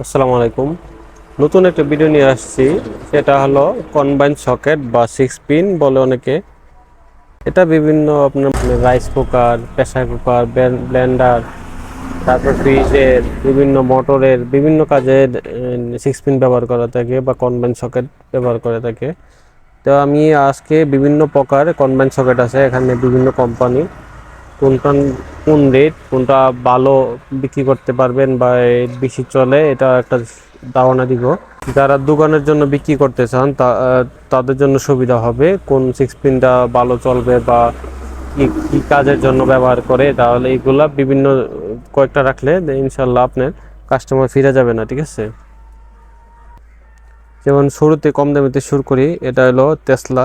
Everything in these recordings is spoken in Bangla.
আসসালামু আলাইকুম। নতুন একটা ভিডিও নিয়ে আসছি। সেটা হলো কনবাইন সকেট বা সিক্স পিন বলে অনেকে। এটা বিভিন্ন আপনার rice cooker pressure cooker blender তারপর ফ্রিজের বিভিন্ন মোটরের বিভিন্ন কাজে সিক্স পিন ব্যবহার করা থাকে বা কনবাইন সকেট ব্যবহার করে থাকে। তো আমি আজকে বিভিন্ন প্রকার কনবাইন সকেট আছে। এখানে বিভিন্ন কোম্পানি কোনটা কোন রেট কোনটা ভালো বিক্রি করতে পারবেন বা বেশি চলে, এটা একটা ধারণা দিব। যারা দোকানের জন্য বিক্রি করতে চান তাদের জন্য সুবিধা হবে। কোন সিক্স পিনটা ভালো চলবে বা কি কাজের জন্য ব্যবহার করে, তাহলে এইগুলা বিভিন্ন কয়েকটা রাখলে ইনশাল্লাহ আপনার কাস্টমার ফিরে যাবে না, ঠিক আছে? যেমন শুরুতে কম দামিতে শুরু করি, এটা হলো টেসলা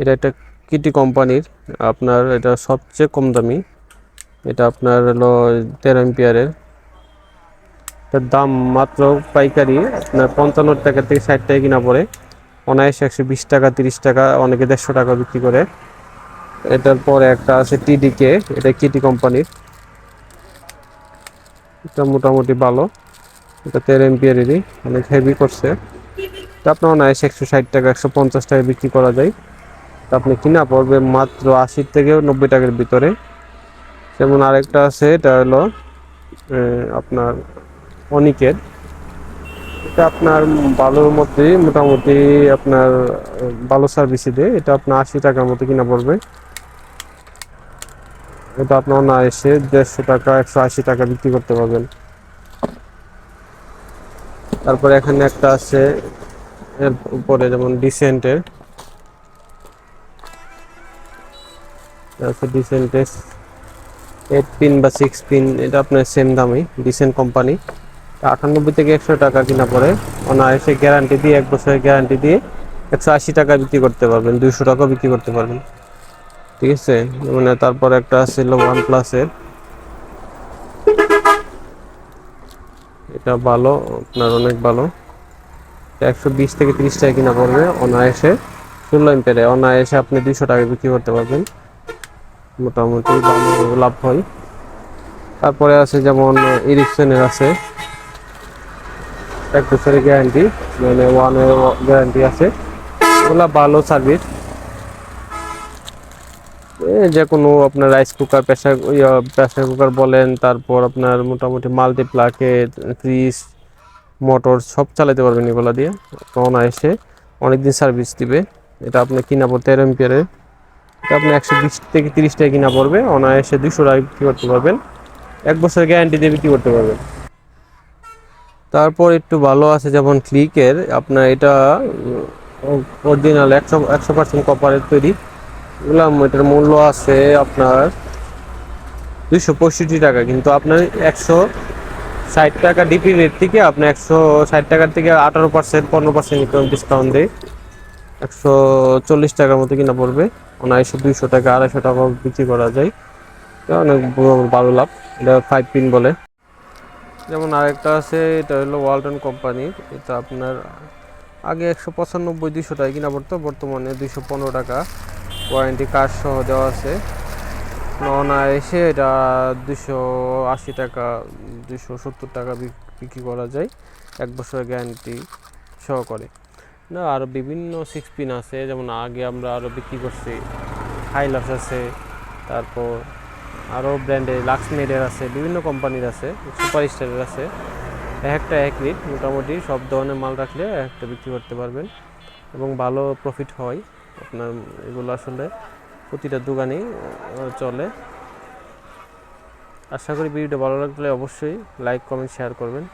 এটা একটা কিটি কোম্পানির আপনার এটা সবচেয়ে কম দামি। এটা আপনার হলো তেরো এম্পিয়ারের এটার দাম মাত্র পাইকারি আপনার পঞ্চান্ন টাকা থেকে ষাট টাকা কিনা পড়ে। অনায়াসে একশো বিশ টাকা, তিরিশ টাকা, অনেকে দেড়শো টাকা বিক্রি করে। এটার পরে একটা আছে টিডিকে এটা কিটি কোম্পানির এটা মোটামুটি ভালো। এটা তেরো এম্পিয়ারেরই অনেক হেভি করছে। এটা আপনার অনায়াসে একশো ষাট টাকা, একশো পঞ্চাশ টাকা বিক্রি করা যায়। তা আপনি কিনা পড়বে মাত্র আশি থেকে নব্বই টাকার ভিতরে। যেমন আরেকটা আছে, এটা হলো আপনার অনিকের এটা আপনার ভালোর মধ্যে মোটামুটি আপনার ভালো সার্ভিসই দেয়। এটা আপনার আশি টাকার মতো কিনা পড়বে। এটা আপনার না এসে দেড়শো টাকা, একশো আশি টাকা বিক্রি করতে পারবেন। তারপরে এখানে একটা আছে, এর উপরে যেমন ডিসেন্টের আছে ডিসেন্টের এইট পিন বা সিক্স পিন এটা আপনার সেম দামই ডিসেন্ট কোম্পানি আটানব্বই থেকে একশো টাকা কিনা পড়ে। অনায়াসে গ্যারান্টি দিয়ে, এক বছরের গ্যারান্টি দিয়ে একশো আশি টাকা বিক্রি করতে পারবেন, দুইশো টাকাও বিক্রি করতে পারবেন। ঠিক আছে? মানে তারপর একটা ছিল ওয়ান প্লাসের এটা ভালো, আপনার অনেক ভালো। একশো বিশ থেকে তিরিশ টাকা কিনা পড়বে, অনায়াসে। ষোলো এম্পেরে অনায়াসে আপনি দুইশো টাকা বিক্রি করতে পারবেন। মোটামুটি লাভ হয়। তারপরে আছে যেমন ইরিকশনের আছে। এক বছরের গ্যারান্টি মানে ওয়ানের গ্যারান্টি আছে। ওগুলা ভালো সার্ভিস যে কোনো আপনার rice cooker pressure pressure cooker বলেন, তারপর আপনার মোটামুটি মাল্টিপ্লাকে ফ্রিজ মোটর সব চালাতে পারবেন এগুলা দিয়ে। অনায়াসে অনেকদিন সার্ভিস দিবে। এটা আপনি কিনা পড়তে তেরো এম্পিয়ারের এটা আপনি একশো বিশ থেকে তিরিশ টাকা কিনা পড়বে, অনায়াসে দুশো টাকা বিক্রি করতে পারবেন। এক বছর গ্যারান্টি দিয়ে বিক্রি করতে পারবেন। তারপর একটু ভালো আছে যেমন ক্লিকের, আপনার এটা অরিজিনাল একশো একশো পার্সেন্ট কপারের তৈরি। এগুলাম এটার মূল্য আছে আপনার দুশো পঁয়ষট্টি টাকা, কিন্তু আপনার একশো ষাট টাকা ডিপি রেট থেকে আপনি একশো ষাট টাকার থেকে আঠারো পার্সেন্ট পনেরো পার্সেন্ট ডিসকাউন্ট দেয় একশো চল্লিশ টাকার মতো কিনা পড়বে। অনায়াসে দুইশো টাকা, আড়াইশো টাকা বিক্রি করা যায়। অনেক ভালো লাভ। এটা ফাইভ পিন বলে। যেমন আরেকটা আছে, এটা হলো ওয়ালটন কোম্পানির এটা আপনার আগে একশো পঁচানব্বই, দুইশো টাকা কিনা পড়তো, বর্তমানে দুইশো পনেরো টাকা। ওয়ারেন্টি কার্ড সহ দেওয়া আছে। অনায়াসে এটা দুশো আশি টাকা দুশো সত্তর টাকা বিক- বিক্রি করা যায়। এক বছরের গ্যারান্টি সহকারে। না আরও বিভিন্ন সিক্স পিন আছে, যেমন আগে আমরা আরও বিক্রি করছি হাইলাস আছে, তারপর আরও ব্র্যান্ডের লাক্সমেডের আছে, বিভিন্ন কোম্পানির আছে সুপার স্টারের আছে। এক একটা এক রেট মোটামুটি সব ধরনের মাল রাখলে একটা বিক্রি করতে পারবেন এবং ভালো প্রফিট হয়। আপনার এগুলো আসলে প্রতিটা দোকানেই চলে। আশা করি ভিডিওটা ভালো লাগলে অবশ্যই লাইক কমেন্ট শেয়ার করবেন।